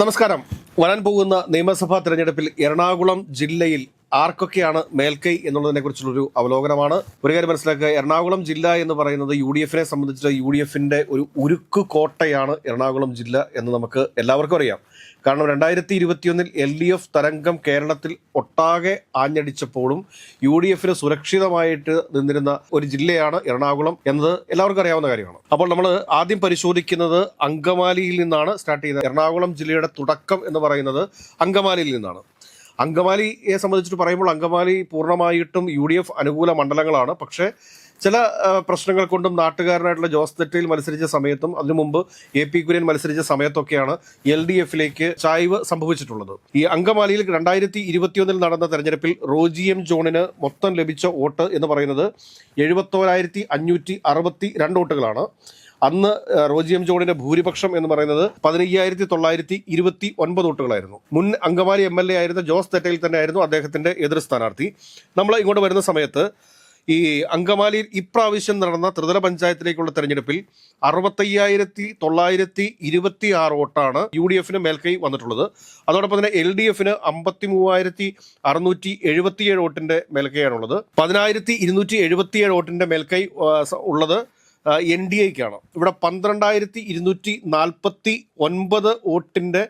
നമസ്കാരം. വരാൻ പോകുന്ന നിയമസഭാ തെരഞ്ഞെടുപ്പിൽ എറണാകുളം ജില്ലയിൽ ആർക്കൊക്കെയാണ് മേൽക്കൈ എന്നുള്ളതിനെ കുറിച്ചുള്ളൊരു അവലോകനമാണ്. ഒരു കാര്യം മനസ്സിലാക്കുക എറണാകുളം ജില്ല എന്ന് പറയുന്നത് യു ഡി എഫിനെ സംബന്ധിച്ച് യു ഡി എഫിന്റെ ഒരു ഉരുക്ക് കോട്ടയാണ് എറണാകുളം ജില്ല എന്ന് നമുക്ക് എല്ലാവർക്കും അറിയാം. കാരണം രണ്ടായിരത്തി ഇരുപത്തിയൊന്നിൽ എൽ ഡി എഫ് തരംഗം കേരളത്തിൽ ഒട്ടാകെ ആഞ്ഞടിച്ചപ്പോഴും യു ഡി എഫിന് സുരക്ഷിതമായിട്ട് നിന്നിരുന്ന ഒരു ജില്ലയാണ് എറണാകുളം എന്നത് എല്ലാവർക്കും അറിയാവുന്ന കാര്യമാണ്. അപ്പോൾ നമ്മൾ ആദ്യം പരിശോധിക്കുന്നത് അങ്കമാലിയിൽ നിന്നാണ് സ്റ്റാർട്ട് ചെയ്യുന്നത് എറണാകുളം ജില്ലയുടെ തുടക്കം എന്ന് പറയുന്നത് അങ്കമാലിയിൽ നിന്നാണ്. അങ്കമാലിയെ സംബന്ധിച്ചിട്ട് പറയുമ്പോൾ അങ്കമാലി പൂർണമായിട്ടും യു ഡി എഫ് അനുകൂല മണ്ഡലങ്ങളാണ്. പക്ഷേ ചില പ്രശ്നങ്ങൾ കൊണ്ടും നാട്ടുകാരനായിട്ടുള്ള ജോസ് തെറ്റയിൽ മത്സരിച്ച സമയത്തും അതിനു മുമ്പ് എ പി കുര്യൻ മത്സരിച്ച സമയത്തൊക്കെയാണ് എൽ ഡി എഫിലേക്ക് ചായ്വ് സംഭവിച്ചിട്ടുള്ളത്. ഈ അങ്കമാലിയിൽ രണ്ടായിരത്തി ഇരുപത്തിയൊന്നിൽ നടന്ന തെരഞ്ഞെടുപ്പിൽ റോജി എം ജോണിന് മൊത്തം ലഭിച്ച വോട്ട് എന്ന് പറയുന്നത് എഴുപത്തോരായിരത്തി അഞ്ഞൂറ്റി അറുപത്തി രണ്ട് വോട്ടുകളാണ്. അന്ന് റോജി എം ജോണിന്റെ ഭൂരിപക്ഷം എന്ന് പറയുന്നത് പതിനയ്യായിരത്തി തൊള്ളായിരത്തി ഇരുപത്തി ഒൻപത് വോട്ടുകളായിരുന്നു. മുൻ അങ്കമാലി എം എൽ എ ആയിരുന്ന ജോസ് തെറ്റയിൽ തന്നെയായിരുന്നു അദ്ദേഹത്തിന്റെ എതിർ സ്ഥാനാർത്ഥി. നമ്മൾ ഇങ്ങോട്ട് വരുന്ന സമയത്ത് ഈ അങ്കമാലിയിൽ ഇപ്രാവശ്യം നടന്ന ത്രിതല പഞ്ചായത്തിലേക്കുള്ള തെരഞ്ഞെടുപ്പിൽ അറുപത്തയ്യായിരത്തി തൊള്ളായിരത്തി ഇരുപത്തി ആറ് വോട്ടാണ് യു ഡി എഫിന് മേൽക്കൈ വന്നിട്ടുള്ളത്. അതോടൊപ്പം തന്നെ എൽ ഡി എഫിന് അമ്പത്തി മൂവായിരത്തി അറുന്നൂറ്റി എഴുപത്തിയേഴ് വോട്ടിന്റെ മേൽക്കൈയാണുള്ളത്. പതിനായിരത്തി ഇരുന്നൂറ്റി എഴുപത്തിയേഴ് വോട്ടിന്റെ മേൽക്കൈ ഉള്ളത് എൻ ഡി എക്കാണ്. ഇവിടെ പന്ത്രണ്ടായിരത്തി ഇരുന്നൂറ്റി നാൽപ്പത്തി ഒൻപത് വോട്ടിന്റെ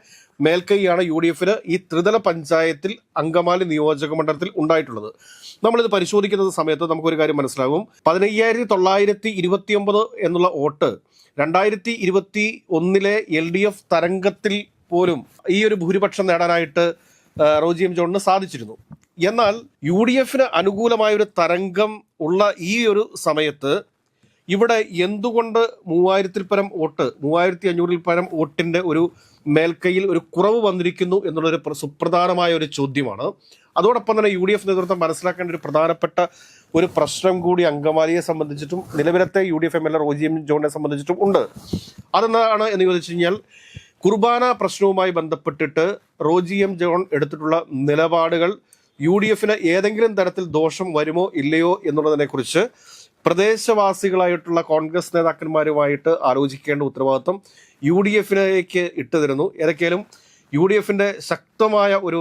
മേൽക്കൈയാണ് യു ഡി എഫിന് ഈ ത്രിതല പഞ്ചായത്തിൽ അങ്കമാലി നിയോജക മണ്ഡലത്തിൽ ഉണ്ടായിട്ടുള്ളത്. നമ്മളിത് പരിശോധിക്കുന്ന സമയത്ത് നമുക്കൊരു കാര്യം മനസ്സിലാകും. പതിനയ്യായിരത്തി തൊള്ളായിരത്തി ഇരുപത്തി ഒമ്പത് എന്നുള്ള വോട്ട് രണ്ടായിരത്തി ഇരുപത്തി ഒന്നിലെ എൽ ഡി എഫ് തരംഗത്തിൽ പോലും ഈ ഒരു ഭൂരിപക്ഷം നേടാനായിട്ട് റോജി എം ജോണിന് സാധിച്ചിരുന്നു. എന്നാൽ യു ഡി എഫിന് അനുകൂലമായ ഒരു തരംഗം ഉള്ള ഈ ഒരു സമയത്ത് ഇവിടെ എന്തുകൊണ്ട് മൂവായിരത്തിൽ പരം വോട്ട് മൂവായിരത്തി അഞ്ഞൂറിൽ പരം വോട്ടിന്റെ ഒരു മേൽക്കൈയിൽ ഒരു കുറവ് വന്നിരിക്കുന്നു എന്നുള്ളൊരു പ്ര- സുപ്രധാനമായ ഒരു ചോദ്യമാണ്. അതോടൊപ്പം തന്നെ യു ഡി എഫ് നേതൃത്വം മനസ്സിലാക്കേണ്ട ഒരു പ്രധാനപ്പെട്ട ഒരു പ്രശ്നം കൂടി അങ്കമാലിയെ സംബന്ധിച്ചിട്ടും നിലവിലത്തെ U D F M L A Roji M ജോണിനെ സംബന്ധിച്ചിട്ടും ഉണ്ട്. അതെന്താണ് എന്ന് ചോദിച്ചു കഴിഞ്ഞാൽ കുർബാന പ്രശ്നവുമായി ബന്ധപ്പെട്ടിട്ട് റോജി എം ജോൺ എടുത്തിട്ടുള്ള നിലപാടുകൾ യു ഡി എഫിന് ഏതെങ്കിലും തരത്തിൽ ദോഷം വരുമോ ഇല്ലയോ എന്നുള്ളതിനെക്കുറിച്ച് പ്രദേശവാസികളായിട്ടുള്ള കോൺഗ്രസ് നേതാക്കന്മാരുമായിട്ട് ആലോചിക്കേണ്ട ഉത്തരവാദിത്വം യു ഡി എഫിലേക്ക് ഇട്ടുതരുന്നു ഏതൊക്കെയാലും യു ഡി എഫിന്റെ ശക്തമായ ഒരു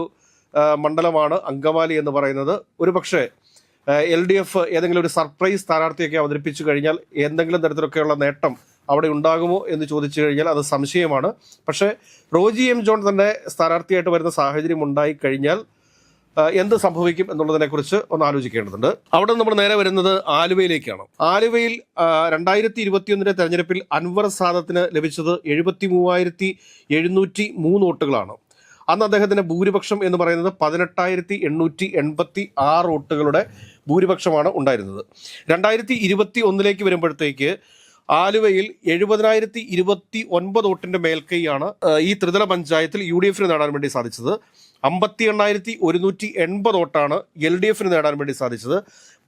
മണ്ഡലമാണ് അങ്കമാലി എന്ന് പറയുന്നത്. ഒരു പക്ഷേ എൽ ഡി എഫ് ഏതെങ്കിലും ഒരു സർപ്രൈസ് സ്ഥാനാർത്ഥിയൊക്കെ അവതരിപ്പിച്ചു കഴിഞ്ഞാൽ എന്തെങ്കിലും തരത്തിലൊക്കെയുള്ള നേട്ടം അവിടെ ഉണ്ടാകുമോ എന്ന് ചോദിച്ചു കഴിഞ്ഞാൽ അത് സംശയമാണ്. പക്ഷേ റോജി എം ജോൺ തന്നെ സ്ഥാനാർത്ഥിയായിട്ട് വരുന്ന സാഹചര്യം ഉണ്ടായി കഴിഞ്ഞാൽ എന്ത് സംഭവിക്കും എന്നുള്ളതിനെക്കുറിച്ച് ഒന്ന് ആലോചിക്കേണ്ടതുണ്ട്. അവിടെ നമ്മൾ നേരെ വരുന്നത് ആലുവയിലേക്കാണ്. ആലുവയിൽ രണ്ടായിരത്തി ഇരുപത്തിയൊന്നിലെ തെരഞ്ഞെടുപ്പിൽ അൻവർ സാദത്തിന് ലഭിച്ചത് എഴുപത്തി മൂവായിരത്തി എഴുന്നൂറ്റി മൂന്ന് വോട്ടുകളാണ്. അന്ന് അദ്ദേഹത്തിന്റെ ഭൂരിപക്ഷം എന്ന് പറയുന്നത് പതിനെട്ടായിരത്തി എണ്ണൂറ്റി എൺപത്തി ആറ് വോട്ടുകളുടെ ഭൂരിപക്ഷമാണ് ഉണ്ടായിരുന്നത്. രണ്ടായിരത്തി ഇരുപത്തി ഒന്നിലേക്ക് വരുമ്പോഴത്തേക്ക് ആലുവയിൽ എഴുപതിനായിരത്തി ഇരുപത്തി ഒൻപത് വോട്ടിന്റെ മേൽക്കൈയാണ് ഈ ത്രിതല പഞ്ചായത്തിൽ യു ഡി എഫിന് നേടാൻ വേണ്ടി സാധിച്ചത്. അമ്പത്തി എണ്ണായിരത്തി ഒരുന്നൂറ്റി എൺപത് വോട്ടാണ് എൽ ഡി എഫിന് നേടാൻ വേണ്ടി സാധിച്ചത്.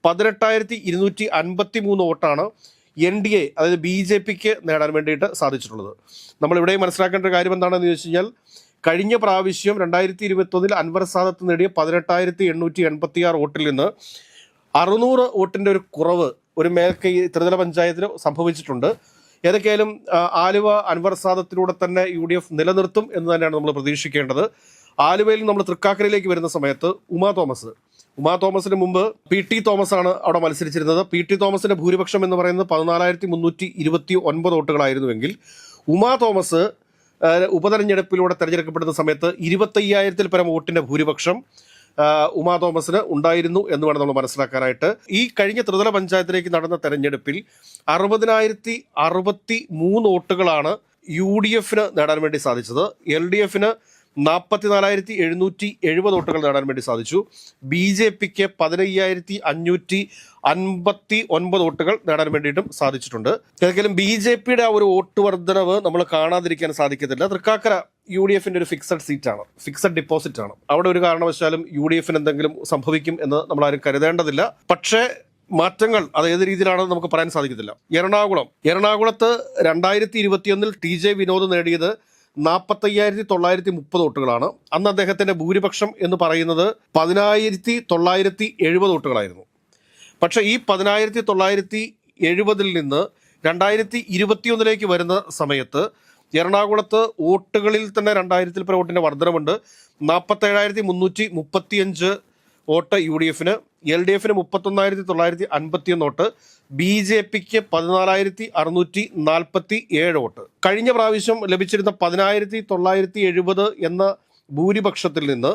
പതിനെട്ടായിരത്തി ഇരുന്നൂറ്റി അൻപത്തി മൂന്ന് വോട്ടാണ് എൻ ഡി എ അതായത് ബി ജെ പിക്ക് നേടാൻ വേണ്ടിയിട്ട് സാധിച്ചിട്ടുള്ളത്. നമ്മളിവിടെ മനസ്സിലാക്കേണ്ട ഒരു കാര്യം എന്താണെന്ന് ചോദിച്ചു കഴിഞ്ഞാൽ കഴിഞ്ഞ പ്രാവശ്യം രണ്ടായിരത്തി ഇരുപത്തൊന്നിൽ അൻവർ സാദത്ത് നേടിയ പതിനെട്ടായിരത്തി എണ്ണൂറ്റി എൺപത്തി ആറ് വോട്ടിൽ നിന്ന് അറുന്നൂറ് വോട്ടിന്റെ ഒരു കുറവ് ഒരു മേൽക്കൈ ത്രിതല പഞ്ചായത്തിന് സംഭവിച്ചിട്ടുണ്ട്. ഏതൊക്കെയായാലും ആലുവ അൻവർ സാദത്തിലൂടെ തന്നെ യു ഡി എഫ് നിലനിർത്തും എന്ന് തന്നെയാണ് നമ്മൾ പ്രതീക്ഷിക്കേണ്ടത്. ആലുവയിൽ നമ്മൾ തൃക്കാക്കരയിലേക്ക് വരുന്ന സമയത്ത് ഉമാ തോമസ്. ഉമാ തോമസിന് മുമ്പ് പി ടി തോമസ് ആണ് അവിടെ മത്സരിച്ചിരുന്നത്. പി ടി തോമസിന്റെ ഭൂരിപക്ഷം എന്ന് പറയുന്നത് പതിനാലായിരത്തി മുന്നൂറ്റി ഇരുപത്തി ഒൻപത് വോട്ടുകളായിരുന്നുവെങ്കിൽ ഉമാ തോമസ് ഉപതെരഞ്ഞെടുപ്പിലൂടെ തെരഞ്ഞെടുക്കപ്പെടുന്ന സമയത്ത് ഇരുപത്തയ്യായിരത്തിൽ പരം വോട്ടിന്റെ ഭൂരിപക്ഷം ഉമാ തോമസിന് ഉണ്ടായിരുന്നു എന്ന് വേണം നമ്മൾ മനസ്സിലാക്കാനായിട്ട്. ഈ കഴിഞ്ഞ ത്രിതല പഞ്ചായത്തിലേക്ക് നടന്ന തെരഞ്ഞെടുപ്പിൽ അറുപതിനായിരത്തി അറുപത്തി മൂന്ന് വോട്ടുകളാണ് യു ഡി എഫിന് നേടാൻ വേണ്ടി സാധിച്ചത്. എൽ ഡി എഫിന് നാൽപ്പത്തിനാലായിരത്തി എഴുന്നൂറ്റി എഴുപത് വോട്ടുകൾ നേടാൻ വേണ്ടി സാധിച്ചു. ബി ജെ പിക്ക് പതിനയ്യായിരത്തി അഞ്ഞൂറ്റി അൻപത്തി ഒൻപത് വോട്ടുകൾ നേടാൻ വേണ്ടിയിട്ടും സാധിച്ചിട്ടുണ്ട്. ഏതെങ്കിലും ബി ജെ പിയുടെ ആ ഒരു വോട്ട് വർധനവ് നമ്മൾ കാണാതിരിക്കാൻ സാധിക്കത്തില്ല. തൃക്കാക്കര യു ഡി എഫിന്റെ ഒരു ഫിക്സഡ് സീറ്റാണ് ഫിക്സഡ് ഡിപ്പോസിറ്റ് ആണ്. അവിടെ ഒരു കാരണവശാലും യു ഡി എഫിന് എന്തെങ്കിലും സംഭവിക്കും എന്ന് നമ്മൾ ആരും കരുതേണ്ടതില്ല. പക്ഷേ മാറ്റങ്ങൾ അത് ഏത് രീതിയിലാണെന്ന് നമുക്ക് പറയാൻ സാധിക്കത്തില്ല. എറണാകുളം. എറണാകുളത്ത് രണ്ടായിരത്തി ഇരുപത്തിയൊന്നിൽ ടി ജെ വിനോദ് നേടിയത് നാൽപ്പത്തയ്യായിരത്തി തൊള്ളായിരത്തി മുപ്പത് വോട്ടുകളാണ്. അന്ന് അദ്ദേഹത്തിന്റെ ഭൂരിപക്ഷം എന്ന് പറയുന്നത് പതിനായിരത്തി തൊള്ളായിരത്തി എഴുപത് വോട്ടുകളായിരുന്നു. പക്ഷേ ഈ പതിനായിരത്തി തൊള്ളായിരത്തി എഴുപതിൽ നിന്ന് രണ്ടായിരത്തി ഇരുപത്തിയൊന്നിലേക്ക് വരുന്ന സമയത്ത് എറണാകുളത്ത് വോട്ടുകളിൽ തന്നെ രണ്ടായിരത്തിൽ പരം വോട്ടിന്റെ വർധനമുണ്ട് നാൽപ്പത്തേഴായിരത്തി മുന്നൂറ്റി മുപ്പത്തിയഞ്ച് വോട്ട് യു ഡി എഫിന് എൽ ഡി എഫിന് മുപ്പത്തൊന്നായിരത്തി തൊള്ളായിരത്തി അൻപത്തി ഒന്ന് വോട്ട് ബി ജെ പിക്ക് പതിനാലായിരത്തി അറുന്നൂറ്റി നാൽപ്പത്തി ഏഴ് വോട്ട്. കഴിഞ്ഞ പ്രാവശ്യം ലഭിച്ചിരുന്ന പതിനായിരത്തി തൊള്ളായിരത്തി എഴുപത് എന്ന ഭൂരിപക്ഷത്തിൽ നിന്ന്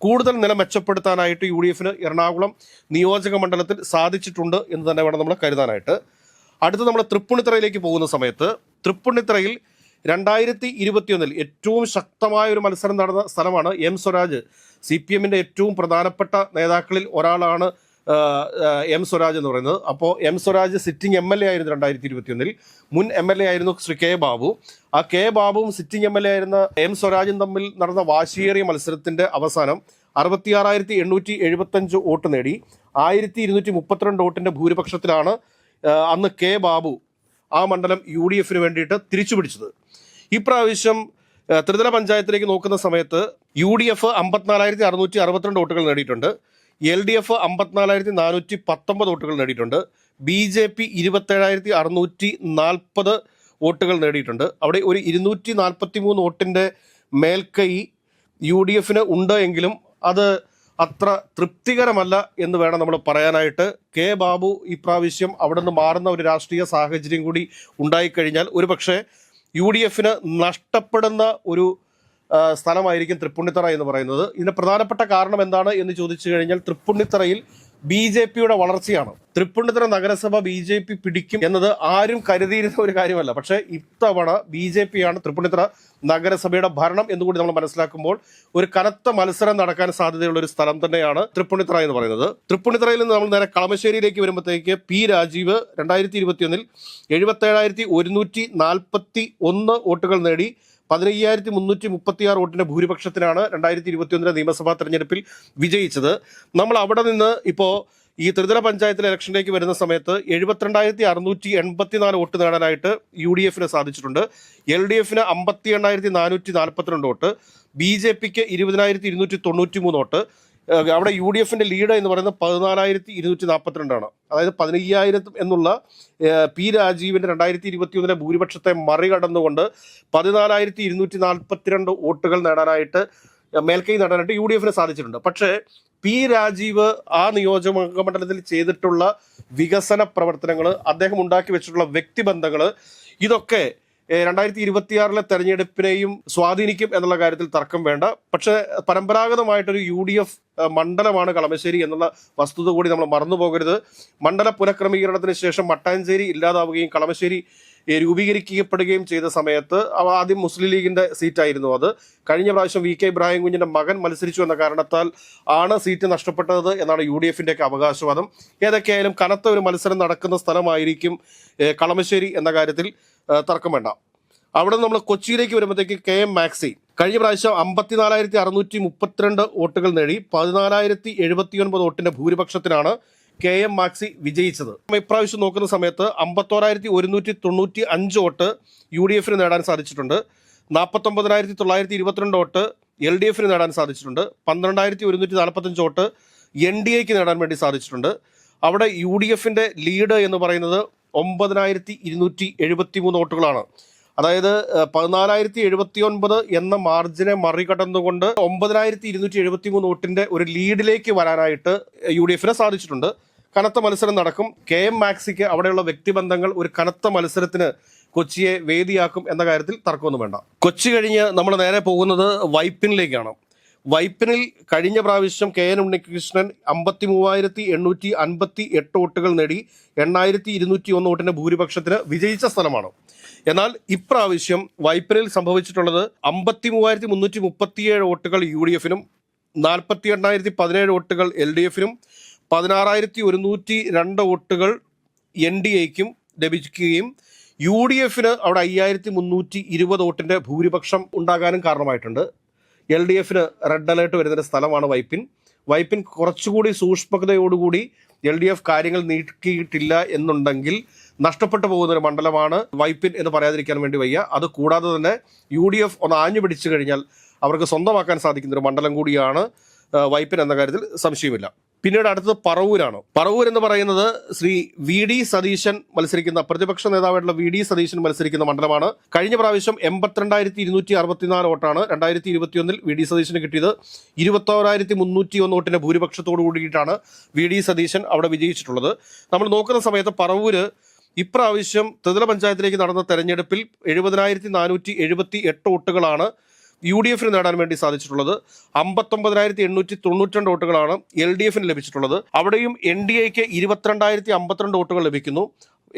കൂടുതൽ നില മെച്ചപ്പെടുത്താനായിട്ട് യു ഡി എഫിന് എറണാകുളം നിയോജക മണ്ഡലത്തിൽ സാധിച്ചിട്ടുണ്ട് എന്ന് തന്നെ വേണം നമ്മൾ കരുതാനായിട്ട്. അടുത്ത് നമ്മൾ തൃപ്പൂണിത്തറയിലേക്ക് പോകുന്ന സമയത്ത് തൃപ്പൂണിത്തറയിൽ രണ്ടായിരത്തി ഇരുപത്തിയൊന്നിൽ ഏറ്റവും ശക്തമായ ഒരു മത്സരം നടന്ന സ്ഥലമാണ് എം സ്വരാജ്. സി പി എമ്മിന്റെ ഏറ്റവും പ്രധാനപ്പെട്ട നേതാക്കളിൽ ഒരാളാണ് എം സ്വരാജ് എന്ന് പറയുന്നത്. അപ്പോൾ M Swaraj sitting M L A ആയിരുന്നു രണ്ടായിരത്തി ഇരുപത്തിയൊന്നിൽ മുൻ എം എൽ എ ആയിരുന്നു ശ്രീ കെ ബാബു. ആ കെ ബാബുവും സിറ്റിംഗ് എം എൽ എ ആയിരുന്ന എം സ്വരാജും തമ്മിൽ നടന്ന വാശിയേറിയ മത്സരത്തിന്റെ അവസാനം അറുപത്തിയാറായിരത്തി എണ്ണൂറ്റി എഴുപത്തഞ്ച് വോട്ട് നേടി. ആയിരത്തി ഇരുന്നൂറ്റി മുപ്പത്തിരണ്ട് വോട്ടിന്റെ ഭൂരിപക്ഷത്തിലാണ് അന്ന് കെ ബാബു ആ മണ്ഡലം യു ഡി എഫിന് വേണ്ടിയിട്ട് തിരിച്ചു പിടിച്ചത് ഇപ്രാവശ്യം ത്രിതല പഞ്ചായത്തിലേക്ക് നോക്കുന്ന സമയത്ത് യു ഡി എഫ് അമ്പത്തിനാലായിരത്തി അറുന്നൂറ്റി അറുപത്തിരണ്ട് വോട്ടുകൾ നേടിയിട്ടുണ്ട്. എൽ ഡി എഫ് അമ്പത്തിനാലായിരത്തി നാനൂറ്റി പത്തൊമ്പത് വോട്ടുകൾ നേടിയിട്ടുണ്ട്. ബി ജെ പി ഇരുപത്തേഴായിരത്തി അറുന്നൂറ്റി നാൽപ്പത് വോട്ടുകൾ നേടിയിട്ടുണ്ട്. അവിടെ ഒരു ഇരുന്നൂറ്റി നാൽപ്പത്തി മൂന്ന് വോട്ടിന്റെ മേൽക്കൈ യു ഡി എഫിന് ഉണ്ട് എങ്കിലും അത് അത്ര തൃപ്തികരമല്ല എന്ന് വേണം നമ്മൾ പറയാനായിട്ട്. കെ ബാബു ഇപ്രാവശ്യം അവിടെ നിന്ന് മാറുന്ന ഒരു രാഷ്ട്രീയ സാഹചര്യം കൂടി ഉണ്ടായിക്കഴിഞ്ഞാൽ ഒരുപക്ഷെ യു ഡി എഫിന് നഷ്ടപ്പെടുന്ന ഒരു സ്ഥലമായിരിക്കും തൃപ്പുണ്ണിത്തറ എന്ന് പറയുന്നത്. ഇതിന് പ്രധാനപ്പെട്ട കാരണം എന്താണ് എന്ന് ചോദിച്ചു കഴിഞ്ഞാൽ തൃപ്പുണിത്തറയിൽ ബി ജെ പിയുടെ വളർച്ചയാണ്. തൃപ്പൂണിത്തുറ നഗരസഭ ബി ജെ പി പിടിക്കും എന്നത് ആരും കരുതിയിരുന്ന ഒരു കാര്യമല്ല. പക്ഷെ ഇത്തവണ ബി ജെ പി ആണ് തൃപ്പുണിത്തറ നഗരസഭയുടെ ഭരണം എന്നുകൂടി നമ്മൾ മനസ്സിലാക്കുമ്പോൾ ഒരു കനത്ത മത്സരം നടക്കാൻ സാധ്യതയുള്ള ഒരു സ്ഥലം തന്നെയാണ് തൃപ്പൂണിത്തുറ എന്ന് പറയുന്നത്. തൃപ്പൂണിത്തുറയിൽ നിന്ന് നമ്മൾ നേരെ കളമശ്ശേരിയിലേക്ക് വരുമ്പോഴത്തേക്ക് പി രാജീവ് രണ്ടായിരത്തി ഇരുപത്തിയൊന്നിൽ എഴുപത്തേഴായിരത്തി ഒരുന്നൂറ്റി നാൽപ്പത്തി ഒന്ന് വോട്ടുകൾ നേടി പതിനയ്യായിരത്തി മുന്നൂറ്റി മുപ്പത്തിയാറ് വോട്ടിന്റെ ഭൂരിപക്ഷത്തിനാണ് രണ്ടായിരത്തി ഇരുപത്തിയൊന്നിലെ നിയമസഭാ തെരഞ്ഞെടുപ്പിൽ വിജയിച്ചത്. നമ്മൾ അവിടെ നിന്ന് ഇപ്പോൾ ഈ ത്രിതല പഞ്ചായത്തിലെ ഇലക്ഷനിലേക്ക് വരുന്ന സമയത്ത് എഴുപത്തിരണ്ടായിരത്തി അറുന്നൂറ്റി എൺപത്തിനാല് വോട്ട് നേടാനായിട്ട് യു ഡി എഫിന് സാധിച്ചിട്ടുണ്ട്. എൽ ഡി എഫിന് അമ്പത്തി എണ്ണായിരത്തി നാനൂറ്റി നാൽപ്പത്തിരണ്ട് വോട്ട്. ബി ജെ പിക്ക് ഇരുപതിനായിരത്തി ഇരുന്നൂറ്റി തൊണ്ണൂറ്റി മൂന്ന് വോട്ട്. അവിടെ യു ഡി എഫിന്റെ ലീഡ് എന്ന് പറയുന്നത് പതിനാലായിരത്തി ഇരുന്നൂറ്റി നാൽപ്പത്തിരണ്ടാണ് അതായത് പതിനയ്യായിരം എന്നുള്ള പി രാജീവിന്റെ രണ്ടായിരത്തി ഇരുപത്തി ഒന്നിലെ ഭൂരിപക്ഷത്തെ മറികടന്നുകൊണ്ട് പതിനാലായിരത്തി ഇരുന്നൂറ്റി നാൽപ്പത്തിരണ്ട് വോട്ടുകൾ നേടാനായിട്ട് മേൽക്കൈ നേടാനായിട്ട് യു ഡി എഫിന് സാധിച്ചിട്ടുണ്ട്. പക്ഷേ പി രാജീവ് ആ നിയോജക മണ്ഡലത്തിൽ ചെയ്തിട്ടുള്ള വികസന പ്രവർത്തനങ്ങൾ അദ്ദേഹം ഉണ്ടാക്കി വെച്ചിട്ടുള്ള വ്യക്തിബന്ധങ്ങൾ ഇതൊക്കെ രണ്ടായിരത്തി ഇരുപത്തിയാറിലെ തെരഞ്ഞെടുപ്പിനെയും സ്വാധീനിക്കും എന്നുള്ള കാര്യത്തിൽ തർക്കം വേണ്ട. പക്ഷേ പരമ്പരാഗതമായിട്ടൊരു യു ഡി എഫ് മണ്ഡലമാണ് കളമശ്ശേരി എന്നുള്ള വസ്തുത കൂടി നമ്മൾ മറന്നു പോകരുത്. മണ്ഡല പുനഃക്രമീകരണത്തിന് ശേഷം മട്ടാഞ്ചേരി ഇല്ലാതാവുകയും കളമശ്ശേരി രൂപീകരിക്കപ്പെടുകയും ചെയ്ത സമയത്ത് ആദ്യം മുസ്ലിം ലീഗിന്റെ സീറ്റായിരുന്നു അത്. കഴിഞ്ഞ പ്രാവശ്യം വി കെ ഇബ്രാഹിം കുഞ്ഞിന്റെ മകൻ മത്സരിച്ചു എന്ന കാരണത്താൽ ആണ് സീറ്റ് നഷ്ടപ്പെട്ടത് എന്നാണ് യു ഡി എഫിന്റെ ഒക്കെ അവകാശവാദം. ഏതൊക്കെയായാലും കനത്ത ഒരു മത്സരം നടക്കുന്ന സ്ഥലമായിരിക്കും കളമശ്ശേരി എന്ന കാര്യത്തിൽ തർക്കം വേണ്ട. അവിടെ നമ്മൾ കൊച്ചിയിലേക്ക് വരുമ്പോഴത്തേക്ക് കെ എം മാക്സി കഴിഞ്ഞ പ്രാവശ്യം അമ്പത്തിനാലായിരത്തി അറുന്നൂറ്റി മുപ്പത്തിരണ്ട് വോട്ടുകൾ നേടി പതിനാലായിരത്തി എഴുപത്തിയൊൻപത് വോട്ടിന്റെ ഭൂരിപക്ഷത്തിനാണ് കെ എം മാക്സി വിജയിച്ചത്. ഇപ്രാവശ്യം നോക്കുന്ന സമയത്ത് അമ്പത്തോരായിരത്തി ഒരുന്നൂറ്റി തൊണ്ണൂറ്റി അഞ്ച് വോട്ട് യു ഡി എഫിന് നേടാൻ സാധിച്ചിട്ടുണ്ട്. നാൽപ്പത്തൊമ്പതിനായിരത്തി തൊള്ളായിരത്തി ഇരുപത്തിരണ്ട് വോട്ട് എൽ ഡി എഫിന് നേടാൻ സാധിച്ചിട്ടുണ്ട്. പന്ത്രണ്ടായിരത്തി ഒരുന്നൂറ്റി നാൽപ്പത്തഞ്ച് വോട്ട് എൻ ഡി എക്ക് നേടാൻ വേണ്ടി സാധിച്ചിട്ടുണ്ട്. അവിടെ യു ഡി എഫിന്റെ ലീഡ് എന്ന് പറയുന്നത് ഒമ്പതിനായിരത്തി ഇരുന്നൂറ്റി എഴുപത്തി മൂന്ന് വോട്ടുകളാണ്. അതായത് പതിനാലായിരത്തി എഴുപത്തി ഒൻപത് എന്ന മാർജിനെ മറികടന്നുകൊണ്ട് ഒമ്പതിനായിരത്തി ഇരുന്നൂറ്റി എഴുപത്തി മൂന്ന് വോട്ടിന്റെ ഒരു ലീഡിലേക്ക് വരാനായിട്ട് യു ഡി എഫിന് സാധിച്ചിട്ടുണ്ട്. കനത്ത മത്സരം നടക്കും. കെ എം മാക്സിക്ക് അവിടെയുള്ള വ്യക്തിബന്ധങ്ങൾ ഒരു കനത്ത മത്സരത്തിന് കൊച്ചിയെ വേദിയാക്കും എന്ന കാര്യത്തിൽ തർക്കമൊന്നും വേണ്ട. കൊച്ചി കഴിഞ്ഞ് നമ്മൾ നേരെ പോകുന്നത് വൈപ്പിനിലേക്കാണ്. വൈപ്പിനിൽ കഴിഞ്ഞ പ്രാവശ്യം കെ എൻ ഉണ്ണികൃഷ്ണൻ അമ്പത്തി മൂവായിരത്തി എണ്ണൂറ്റി അൻപത്തി എട്ട് വോട്ടുകൾ നേടി എണ്ണായിരത്തി ഇരുന്നൂറ്റി ഒന്ന് വോട്ടിന്റെ ഭൂരിപക്ഷത്തിന് വിജയിച്ച സ്ഥലമാണ്. എന്നാൽ ഇപ്രാവശ്യം വൈപ്പിനിൽ സംഭവിച്ചിട്ടുള്ളത് അമ്പത്തി മൂവായിരത്തി മുന്നൂറ്റി മുപ്പത്തിയേഴ് വോട്ടുകൾ യു ഡി എഫിനും നാൽപ്പത്തി എണ്ണായിരത്തി പതിനേഴ് വോട്ടുകൾ എൽ ഡി എഫിനും പതിനാറായിരത്തി ഒരുന്നൂറ്റി രണ്ട് വോട്ടുകൾ എൻ ഡി എക്കും ലഭിക്കുകയും യു ഡി എഫിന് അവിടെ അയ്യായിരത്തി മുന്നൂറ്റി ഇരുപത് വോട്ടിന്റെ ഭൂരിപക്ഷം ഉണ്ടാകാനും കാരണമായിട്ടുണ്ട്. എൽ ഡി എഫിന് റെഡ് അലേർട്ട് വരുന്നൊരു സ്ഥലമാണ് വൈപ്പിൻ. വൈപ്പിൻ കുറച്ചുകൂടി സൂക്ഷ്മതയോടുകൂടി എൽ ഡി എഫ് കാര്യങ്ങൾ നീക്കിയിട്ടില്ല എന്നുണ്ടെങ്കിൽ നഷ്ടപ്പെട്ടു പോകുന്ന ഒരു മണ്ഡലമാണ് വൈപ്പിൻ എന്ന് പറയാതിരിക്കാൻ വേണ്ടി വയ്യ. അത് കൂടാതെ തന്നെ യു ഡി എഫ് ഒന്ന് ആഞ്ഞു പിടിച്ചു കഴിഞ്ഞാൽ അവർക്ക് സ്വന്തമാക്കാൻ സാധിക്കുന്ന ഒരു മണ്ഡലം കൂടിയാണ് വൈപ്പിൻ എന്ന കാര്യത്തിൽ സംശയമില്ല പിന്നീട് അടുത്തത് പറവൂരാണ്. പറവൂർ എന്ന് പറയുന്നത് ശ്രീ വി ഡി സതീശൻ മത്സരിക്കുന്ന പ്രതിപക്ഷ നേതാവായിട്ടുള്ള വി ഡി സതീശൻ മത്സരിക്കുന്ന മണ്ഡലമാണ്. കഴിഞ്ഞ പ്രാവശ്യം എൺപത്തിരണ്ടായിരത്തി ഇരുന്നൂറ്റി അറുപത്തിനാല് വോട്ടാണ്. രണ്ടായിരത്തി ഇരുപത്തിയൊന്നിൽ വി ഡി സതീശന് കിട്ടിയത് ഇരുപത്തോരായിരത്തി മുന്നൂറ്റി ഒന്ന് വോട്ടിന്റെ ഭൂരിപക്ഷത്തോടു കൂടിയിട്ടാണ് വി ഡി സതീശൻ അവിടെ വിജയിച്ചിട്ടുള്ളത്. നമ്മൾ നോക്കുന്ന സമയത്ത് പറവൂര് ഇപ്രാവശ്യം ത്രിതല പഞ്ചായത്തിലേക്ക് നടന്ന തെരഞ്ഞെടുപ്പിൽ എഴുപതിനായിരത്തി നാനൂറ്റി എഴുപത്തി എട്ട് വോട്ടുകളാണ് യു ഡി എഫിന് നേടാൻ വേണ്ടി സാധിച്ചിട്ടുള്ളത് അമ്പത്തൊമ്പതിനായിരത്തി എണ്ണൂറ്റി തൊണ്ണൂറ്റിരണ്ട് വോട്ടുകളാണ് എൽ ഡി എഫിന് ലഭിച്ചിട്ടുള്ളത്. അവിടെയും എൻ ഡി എക്ക് ഇരുപത്തിരണ്ടായിരത്തി അമ്പത്തിരണ്ട് വോട്ടുകൾ ലഭിക്കുന്നു.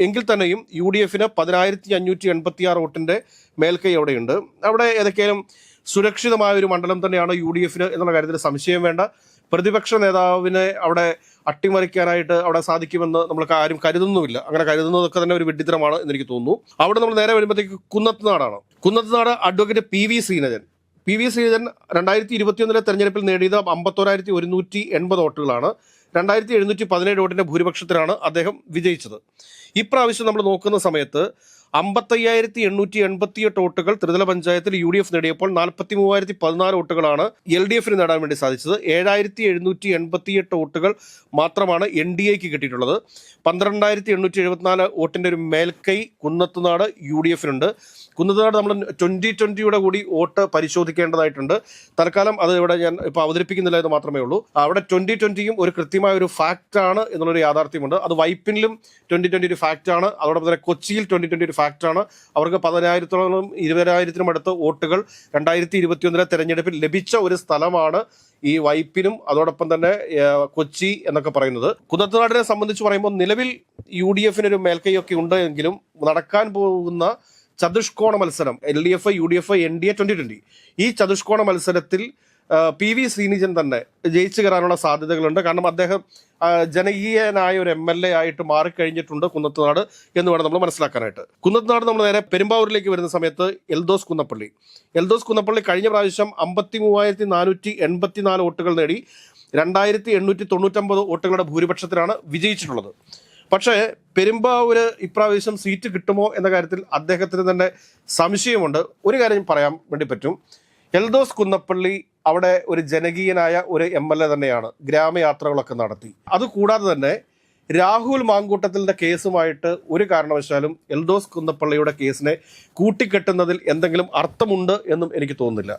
എങ്കിൽ തന്നെയും യു ഡി എഫിന് പതിനായിരത്തി അഞ്ഞൂറ്റി എൺപത്തി ആറ് വോട്ടിന്റെ മേൽക്കൈ അവിടെയുണ്ട്. അവിടെ ഏതൊക്കെയാലും സുരക്ഷിതമായ ഒരു മണ്ഡലം തന്നെയാണ് യു ഡി എഫിന് എന്നുള്ള കാര്യത്തിൽ സംശയം വേണ്ട. പ്രതിപക്ഷ നേതാവിനെ അവിടെ അട്ടിമറിക്കാനായിട്ട് അവിടെ സാധിക്കുമെന്ന് നമ്മൾക്ക് ആരും കരുതുന്നുമില്ല. അങ്ങനെ കരുതുന്നതൊക്കെ തന്നെ ഒരു വിഡ്ഢിത്തരമാണ് എന്ന് എനിക്ക് തോന്നുന്നു. അവിടെ നമ്മൾ നേരെ വരുമ്പോഴത്തേക്ക് കുന്നത്ത് നാടാണ്. Kunnathunad advocate P V Sreenijan P V Sreedharan രണ്ടായിരത്തി ഇരുപത്തിയൊന്നിലെ തെരഞ്ഞെടുപ്പിൽ നേടിയത് അമ്പത്തോരായിരത്തി ഒരുന്നൂറ്റി എൺപത് വോട്ടുകളാണ്. രണ്ടായിരത്തി എഴുന്നൂറ്റി പതിനേഴ് വോട്ടിന്റെ ഭൂരിപക്ഷത്തിലാണ് അദ്ദേഹം വിജയിച്ചത്. ഇപ്രാവശ്യം നമ്മൾ നോക്കുന്ന സമയത്ത് അമ്പത്തയ്യായിരത്തി എണ്ണൂറ്റി എൺപത്തിയെട്ട് വോട്ടുകൾ ത്രിതല പഞ്ചായത്തിൽ യു ഡി എഫ് നേടിയപ്പോൾ നാൽപ്പത്തി മൂവായിരത്തി പതിനാല് വോട്ടുകളാണ് എൽ ഡി എഫിന് നേടാൻ വേണ്ടി സാധിച്ചത്. ഏഴായിരത്തി എഴുന്നൂറ്റി എൺപത്തിയെട്ട് വോട്ടുകൾ മാത്രമാണ് എൻ ഡി എക്ക് കിട്ടിയിട്ടുള്ളത്. പന്ത്രണ്ടായിരത്തി എണ്ണൂറ്റി എഴുപത്തിനാല് വോട്ടിന്റെ ഒരു മേൽക്കൈ കുന്നത്തുനാട് യു ഡി എഫിനുണ്ട്. കുന്നത്തുനാട് നമ്മൾ ട്വന്റി ട്വന്റിയുടെ കൂടി വോട്ട് പരിശോധിക്കേണ്ടതായിട്ടുണ്ട്. തൽക്കാലം അത് ഇവിടെ ഞാൻ ഇപ്പോൾ അവതരിപ്പിക്കുന്നില്ല എന്ന് മാത്രമേ ഉള്ളൂ. അവിടെ ട്വന്റി ട്വന്റിയും ഒരു കൃത്യമായ ഒരു ഫാക്റ്റാണ് എന്നുള്ളൊരു യാഥാർത്ഥ്യമുണ്ട്. അത് വൈപ്പിനിലും ട്വന്റി ട്വന്റി ഒരു ഫാക്റ്റാണ്. അതോടൊപ്പം തന്നെ കൊച്ചിയിൽ ട്വന്റി ട്വന്റി ഒരു ഫാക്റ്റ് ആണ് അവർക്ക് പതിനായിരത്തോളം ഇരുപതിനായിരത്തിനും അടുത്ത് വോട്ടുകൾ രണ്ടായിരത്തി ഇരുപത്തിയൊന്നിലെ തെരഞ്ഞെടുപ്പിൽ ലഭിച്ച ഒരു സ്ഥലമാണ് ഈ വൈപ്പിനും അതോടൊപ്പം തന്നെ കൊച്ചി എന്നൊക്കെ പറയുന്നത്. കുന്നത്തുനാടിനെ സംബന്ധിച്ച് പറയുമ്പോൾ നിലവിൽ യു ഡി എഫിനൊരു മേൽക്കൈയൊക്കെ ഉണ്ടെങ്കിലും നടക്കാൻ പോകുന്ന ചതുഷ്കോണ മത്സരം L D F U D F N D A twenty twenty ഈ ചതുഷ്കോണ മത്സരത്തിൽ പി വി ശ്രീനിജൻ തന്നെ ജയിച്ചു കയറാനുള്ള സാധ്യതകളുണ്ട്. കാരണം അദ്ദേഹം ജനകീയനായ ഒരു എം എൽ എ ആയിട്ട് മാറിക്കഴിഞ്ഞിട്ടുണ്ട് കുന്നത്തുനാട് എന്ന് വേണം നമ്മൾ മനസ്സിലാക്കാനായിട്ട്. കുന്നത്തുനാട് നമ്മൾ നേരെ പെരുമ്പാവൂരിലേക്ക് വരുന്ന സമയത്ത് എൽദോസ് കുന്നപ്പള്ളി. എൽദോസ് കുന്നപ്പള്ളി കഴിഞ്ഞ പ്രാവശ്യം അമ്പത്തി മൂവായിരത്തി നാനൂറ്റി എൺപത്തി നാല് വോട്ടുകൾ നേടി രണ്ടായിരത്തി എണ്ണൂറ്റി തൊണ്ണൂറ്റമ്പത് വോട്ടുകളുടെ ഭൂരിപക്ഷത്തിലാണ് വിജയിച്ചിട്ടുള്ളത്. പക്ഷേ പെരുമ്പാവൂര് ഇപ്രാവശ്യം സീറ്റ് കിട്ടുമോ എന്ന കാര്യത്തിൽ അദ്ദേഹത്തിന് തന്നെ സംശയമുണ്ട്. ഒരു കാര്യം പറയാൻ വേണ്ടി പറ്റും. എൽദോസ് കുന്നപ്പള്ളി അവിടെ ഒരു ജനകീയനായ ഒരു എം എൽ എ തന്നെയാണ്. ഗ്രാമയാത്രകളൊക്കെ നടത്തി. അതുകൂടാതെ തന്നെ രാഹുൽ മാങ്കൂട്ടത്തിലിന്റെ കേസുമായിട്ട് ഒരു കാരണവശാലും എൽദോസ് കുന്നപ്പള്ളിയുടെ കേസിനെ കൂട്ടിക്കെട്ടുന്നതിൽ എന്തെങ്കിലും അർത്ഥമുണ്ട് എന്നും എനിക്ക് തോന്നുന്നില്ല.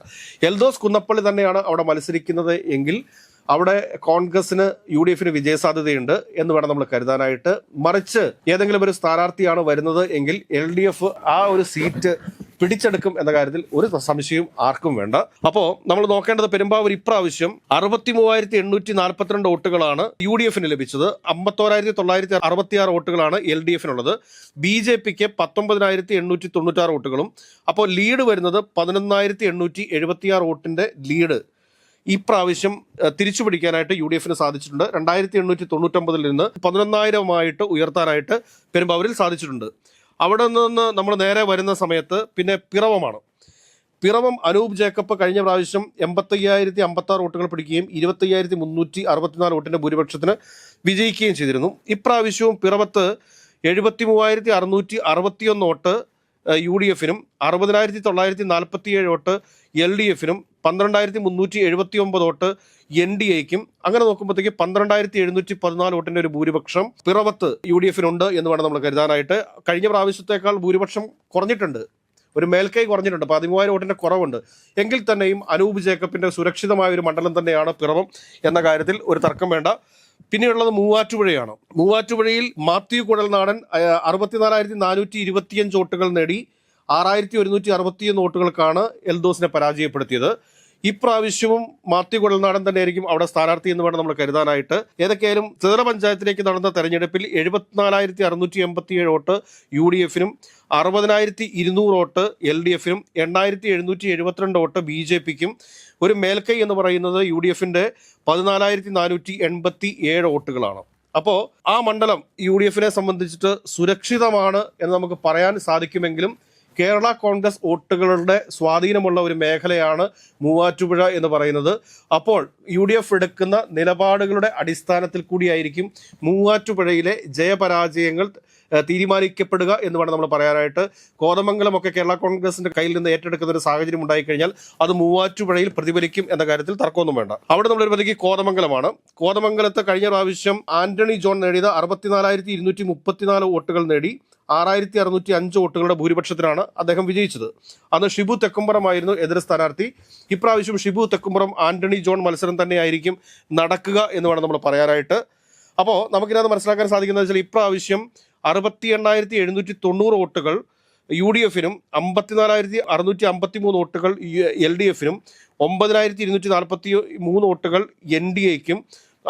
എൽദോസ് കുന്നപ്പള്ളി തന്നെയാണ് അവിടെ മത്സരിക്കുന്നത് എങ്കിൽ അവിടെ കോൺഗ്രസിന് യു ഡി എഫിന് വിജയസാധ്യതയുണ്ട് എന്ന് വേണം നമ്മൾ കരുതാനായിട്ട്. മറിച്ച് ഏതെങ്കിലും ഒരു സ്ഥാനാർത്ഥിയാണ് വരുന്നത് എങ്കിൽ എൽ ഡി എഫ് ആ ഒരു സീറ്റ് പിടിച്ചെടുക്കും എന്ന കാര്യത്തിൽ ഒരു സംശയവും ആർക്കും വേണ്ട. അപ്പോ നമ്മൾ നോക്കേണ്ടത് പെരുമ്പാവൂർ ഇപ്രാവശ്യം അറുപത്തി മൂവായിരത്തി എണ്ണൂറ്റി നാൽപ്പത്തിരണ്ട് വോട്ടുകളാണ് യു ഡി എഫിന് ലഭിച്ചത്. അമ്പത്തോരായിരത്തി തൊള്ളായിരത്തി അറുപത്തിയാറ് വോട്ടുകളാണ് എൽ ഡി എഫിനുള്ളത്. ബി ജെ പിക്ക് പത്തൊമ്പതിനായിരത്തി എണ്ണൂറ്റി തൊണ്ണൂറ്റാറ് വോട്ടുകളും. അപ്പോൾ ലീഡ് വരുന്നത് പതിനൊന്നായിരത്തി എണ്ണൂറ്റി എഴുപത്തിയാറ് വോട്ടിന്റെ ലീഡ് ഇപ്രാവശ്യം തിരിച്ചു പിടിക്കാനായിട്ട് യു ഡി എഫിന് സാധിച്ചിട്ടുണ്ട്. രണ്ടായിരത്തി എണ്ണൂറ്റി തൊണ്ണൂറ്റൊമ്പതിൽ നിന്ന് പതിനൊന്നായിരമായിട്ട് ഉയർത്താനായിട്ട് പെരുമ്പാവൂരിൽ സാധിച്ചിട്ടുണ്ട്. അവിടെ നിന്ന് നമ്മൾ നേരെ വരുന്ന സമയത്ത് പിന്നെ പിറവമാണ്. പിറവം അനൂപ് ജേക്കബ് കഴിഞ്ഞ പ്രാവശ്യം എൺപത്തയ്യായിരത്തി അമ്പത്തി ആറ് വോട്ടുകൾ പിടിക്കുകയും ഇരുപത്തയ്യായിരത്തി മുന്നൂറ്റി അറുപത്തിനാല് വോട്ടിന്റെ ഭൂരിപക്ഷത്തിന് വിജയിക്കുകയും ചെയ്തിരുന്നു. ഇപ്രാവശ്യവും പിറവത്ത് എഴുപത്തി മൂവായിരത്തി അറുന്നൂറ്റി അറുപത്തിയൊന്ന് വോട്ട് യു ഡി എഫിനും അറുപതിനായിരത്തി തൊള്ളായിരത്തി നാൽപ്പത്തി ഏഴ് വോട്ട് എൽ ഡി എഫിനും പന്ത്രണ്ടായിരത്തി മുന്നൂറ്റി എഴുപത്തി ഒമ്പത് വോട്ട് എൻ ഡി എക്കും. അങ്ങനെ നോക്കുമ്പോഴത്തേക്ക് പന്ത്രണ്ടായിരത്തി എഴുന്നൂറ്റി പതിനാല് വോട്ടിന്റെ ഒരു ഭൂരിപക്ഷം പിറവത്ത് യു ഡി എഫിനുണ്ട് എന്ന് വേണം നമ്മൾ കരുതാനായിട്ട്. കഴിഞ്ഞ പ്രാവശ്യത്തേക്കാൾ ഭൂരിപക്ഷം കുറഞ്ഞിട്ടുണ്ട്. ഒരു മേൽക്കൈ കുറഞ്ഞിട്ടുണ്ട്. പതിമൂവായിരം വോട്ടിന്റെ കുറവുണ്ട്. എങ്കിൽ തന്നെയും അനൂപ് ജേക്കബിന്റെ സുരക്ഷിതമായ ഒരു മണ്ഡലം തന്നെയാണ് പിറവം എന്ന കാര്യത്തിൽ ഒരു തർക്കം വേണ്ട. പിന്നെയുള്ളത് മൂവാറ്റുപുഴയാണ്. മൂവാറ്റുപുഴയിൽ മാത്യു കുഴൽനാടൻ നാടൻ അറുപത്തിനാലായിരത്തി നാനൂറ്റി ഇരുപത്തിയഞ്ച് വോട്ടുകൾ നേടി ആറായിരത്തി ഒരുന്നൂറ്റി അറുപത്തിയൊന്ന് വോട്ടുകൾക്കാണ് എൽദോസിനെ പരാജയപ്പെടുത്തിയത്. ഇപ്രാവശ്യവും മാത്യു കുഴൽനാടൻ തന്നെയായിരിക്കും അവിടെ സ്ഥാനാർത്ഥി എന്ന് വേണം നമ്മൾ കരുതാനായിട്ട്. ഏതൊക്കെയായാലും ത്രിതല പഞ്ചായത്തിലേക്ക് നടന്ന തെരഞ്ഞെടുപ്പിൽ എഴുപത്തിനാലായിരത്തി അറുന്നൂറ്റി എൺപത്തിയേഴ് വോട്ട് യു ഡി എഫിനും അറുപതിനായിരത്തി ഇരുന്നൂറ് വോട്ട് എൽ ഡി എഫിനും എണ്ണായിരത്തി എഴുന്നൂറ്റി എഴുപത്തിരണ്ട് വോട്ട് ബി ജെ പിക്കും ഒരു മേൽക്കൈ എന്ന് പറയുന്നത് യു ഡി എഫിന്റെ പതിനാലായിരത്തി നാനൂറ്റി എൺപത്തി ഏഴ് വോട്ടുകളാണ്. അപ്പോൾ ആ മണ്ഡലം യു ഡി എഫിനെ സംബന്ധിച്ചിട്ട് സുരക്ഷിതമാണ് എന്ന് നമുക്ക് പറയാൻ സാധിക്കുമെങ്കിലും കേരള കോൺഗ്രസ് വോട്ടുകളുടെ സ്വാധീനമുള്ള ഒരു മേഖലയാണ് മൂവാറ്റുപുഴ എന്ന് പറയുന്നത്. അപ്പോൾ യു ഡി എഫ് എടുക്കുന്ന നിലപാടുകളുടെ അടിസ്ഥാനത്തിൽ കൂടിയായിരിക്കും മൂവാറ്റുപുഴയിലെ ജയപരാജയങ്ങൾ തീരുമാനിക്കപ്പെടുക എന്ന് വേണം നമ്മൾ പറയാനായിട്ട്. കോതമംഗലമൊക്കെ കേരള കോൺഗ്രസിന്റെ കയ്യിൽ നിന്ന് ഏറ്റെടുക്കുന്ന ഒരു സാഹചര്യം ഉണ്ടായിക്കഴിഞ്ഞാൽ അത് മൂവാറ്റുപുഴയിൽ പ്രതിഫലിക്കും എന്ന കാര്യത്തിൽ തർക്കമൊന്നും വേണ്ട. അവിടെ നമ്മൾ വരുമ്പോഴത്തേക്ക് കോതമംഗലമാണ്. കോതമംഗലത്ത് കഴിഞ്ഞ പ്രാവശ്യം ആന്റണി ജോൺ നേടിയത് അറുപത്തിനാലായിരത്തി ഇരുന്നൂറ്റി മുപ്പത്തിനാല് വോട്ടുകൾ നേടി ആറായിരത്തി അറുന്നൂറ്റി അഞ്ച് വോട്ടുകളുടെ ഭൂരിപക്ഷത്തിനാണ് അദ്ദേഹം വിജയിച്ചത്. അന്ന് ഷിബു തെക്കുംപുറമായിരുന്നു എതിർ സ്ഥാനാർത്ഥി. ഇപ്രാവശ്യം ഷിബു തെക്കുംപുറം ആന്റണി ജോൺ മത്സരം തന്നെയായിരിക്കും നടക്കുക എന്ന് വേണം നമ്മൾ പറയാനായിട്ട്. അപ്പോൾ നമുക്കിതിനകത്ത് മനസ്സിലാക്കാൻ സാധിക്കുന്നത് വെച്ചാൽ ഇപ്രാവശ്യം അറുപത്തി എണ്ണായിരത്തി എഴുന്നൂറ്റി തൊണ്ണൂറ് വോട്ടുകൾ യു ഡി എഫിനും അമ്പത്തിനാലായിരത്തി അറുന്നൂറ്റി അമ്പത്തി മൂന്ന് വോട്ടുകൾ എൽ ഡി എഫിനും ഒമ്പതിനായിരത്തി ഇരുന്നൂറ്റി നാൽപ്പത്തി മൂന്ന് വോട്ടുകൾ എൻ ഡി എക്കും.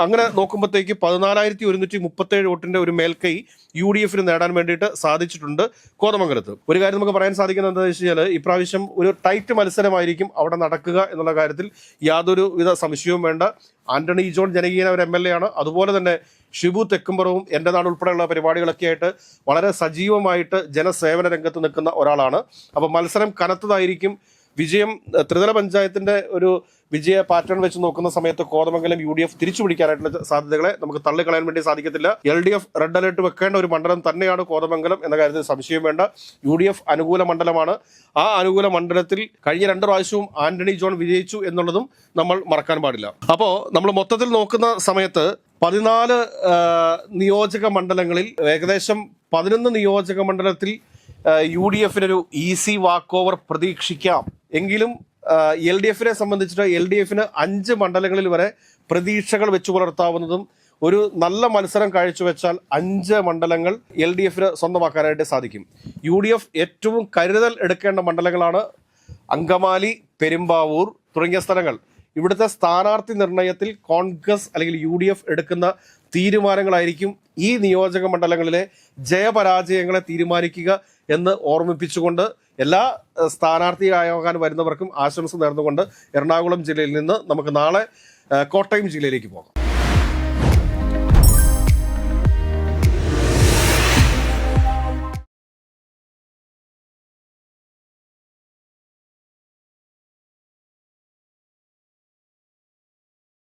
അങ്ങനെ നോക്കുമ്പോഴത്തേക്ക് പതിനാലായിരത്തി ഒരുന്നൂറ്റി മുപ്പത്തേഴ് വോട്ടിന്റെ ഒരു മേൽക്കൈ യു ഡി എഫിന് നേടാൻ വേണ്ടിയിട്ട് സാധിച്ചിട്ടുണ്ട് കോതമംഗലത്ത്. ഒരു കാര്യം നമുക്ക് പറയാൻ സാധിക്കുന്നത് എന്താണെന്ന് വെച്ച് കഴിഞ്ഞാൽ ഇപ്രാവശ്യം ഒരു ടൈറ്റ് മത്സരമായിരിക്കും അവിടെ നടക്കുക എന്നുള്ള കാര്യത്തിൽ യാതൊരു വിധ സംശയവും വേണ്ട. ആന്റണി ജോൺ ജനകീയൻ ഒരു എം എൽ എ ആണ്. അതുപോലെ തന്നെ ഷിബു തെക്കുംപുറവും എന്റെ നാട് ഉൾപ്പെടെയുള്ള പരിപാടികളൊക്കെ ആയിട്ട് വളരെ സജീവമായിട്ട് ജനസേവന രംഗത്ത് നിൽക്കുന്ന ഒരാളാണ്. അപ്പോൾ മത്സരം കനത്തതായിരിക്കും. വിജയം ത്രിതല പഞ്ചായത്തിന്റെ ഒരു വിജയ പാറ്റേൺ വെച്ച് നോക്കുന്ന സമയത്ത് കോതമംഗലം യു ഡി എഫ് തിരിച്ചു പിടിക്കാനായിട്ടുള്ള സാധ്യതകളെ നമുക്ക് തള്ളിക്കളയാൻ വേണ്ടി സാധിക്കത്തില്ല. L D F red alert വെക്കേണ്ട ഒരു മണ്ഡലം തന്നെയാണ് കോതമംഗലം എന്ന കാര്യത്തിൽ സംശയം വേണ്ട. യു ഡി എഫ് അനുകൂല മണ്ഡലമാണ്. ആ അനുകൂല മണ്ഡലത്തിൽ കഴിഞ്ഞ രണ്ട് പ്രാവശ്യവും ആന്റണി ജോൺ വിജയിച്ചു എന്നുള്ളതും നമ്മൾ മറക്കാൻ പാടില്ല. അപ്പോൾ നമ്മൾ മൊത്തത്തിൽ നോക്കുന്ന സമയത്ത് പതിനാല് നിയോജക മണ്ഡലങ്ങളിൽ ഏകദേശം പതിനൊന്ന് നിയോജക മണ്ഡലത്തിൽ യു ഡി എഫിനൊരു ഈസി വാക്ക് ഓവർ പ്രതീക്ഷിക്കാം. എങ്കിലും എൽ ഡി എഫിനെ സംബന്ധിച്ചിട്ട് എൽ ഡി എഫിന് അഞ്ച് മണ്ഡലങ്ങളിൽ വരെ പ്രതീക്ഷകൾ വെച്ചു പുലർത്താവുന്നതും ഒരു നല്ല മത്സരം കാഴ്ചവെച്ചാൽ അഞ്ച് മണ്ഡലങ്ങൾ എൽ ഡി എഫിന് സ്വന്തമാക്കാനായിട്ട് സാധിക്കും. യു ഡി എഫ് ഏറ്റവും കരുതൽ എടുക്കേണ്ട മണ്ഡലങ്ങളാണ് അങ്കമാലി പെരുമ്പാവൂർ തുടങ്ങിയ സ്ഥലങ്ങൾ. ഇവിടുത്തെ സ്ഥാനാർത്ഥി നിർണയത്തിൽ കോൺഗ്രസ് അല്ലെങ്കിൽ യു ഡി എഫ് എടുക്കുന്ന തീരുമാനങ്ങളായിരിക്കും ഈ നിയോജക മണ്ഡലങ്ങളിലെ ജയപരാജയങ്ങളെ തീരുമാനിക്കുക എന്ന് ഓർമ്മിപ്പിച്ചുകൊണ്ട് എല്ലാ സ്ഥാനാർത്ഥിയാകാൻ വരുന്നവർക്കും ആശംസ നേർന്നുകൊണ്ട് എറണാകുളം ജില്ലയിൽ നിന്ന് നമുക്ക് നാളെ കോട്ടയം ജില്ലയിലേക്ക് പോകാം.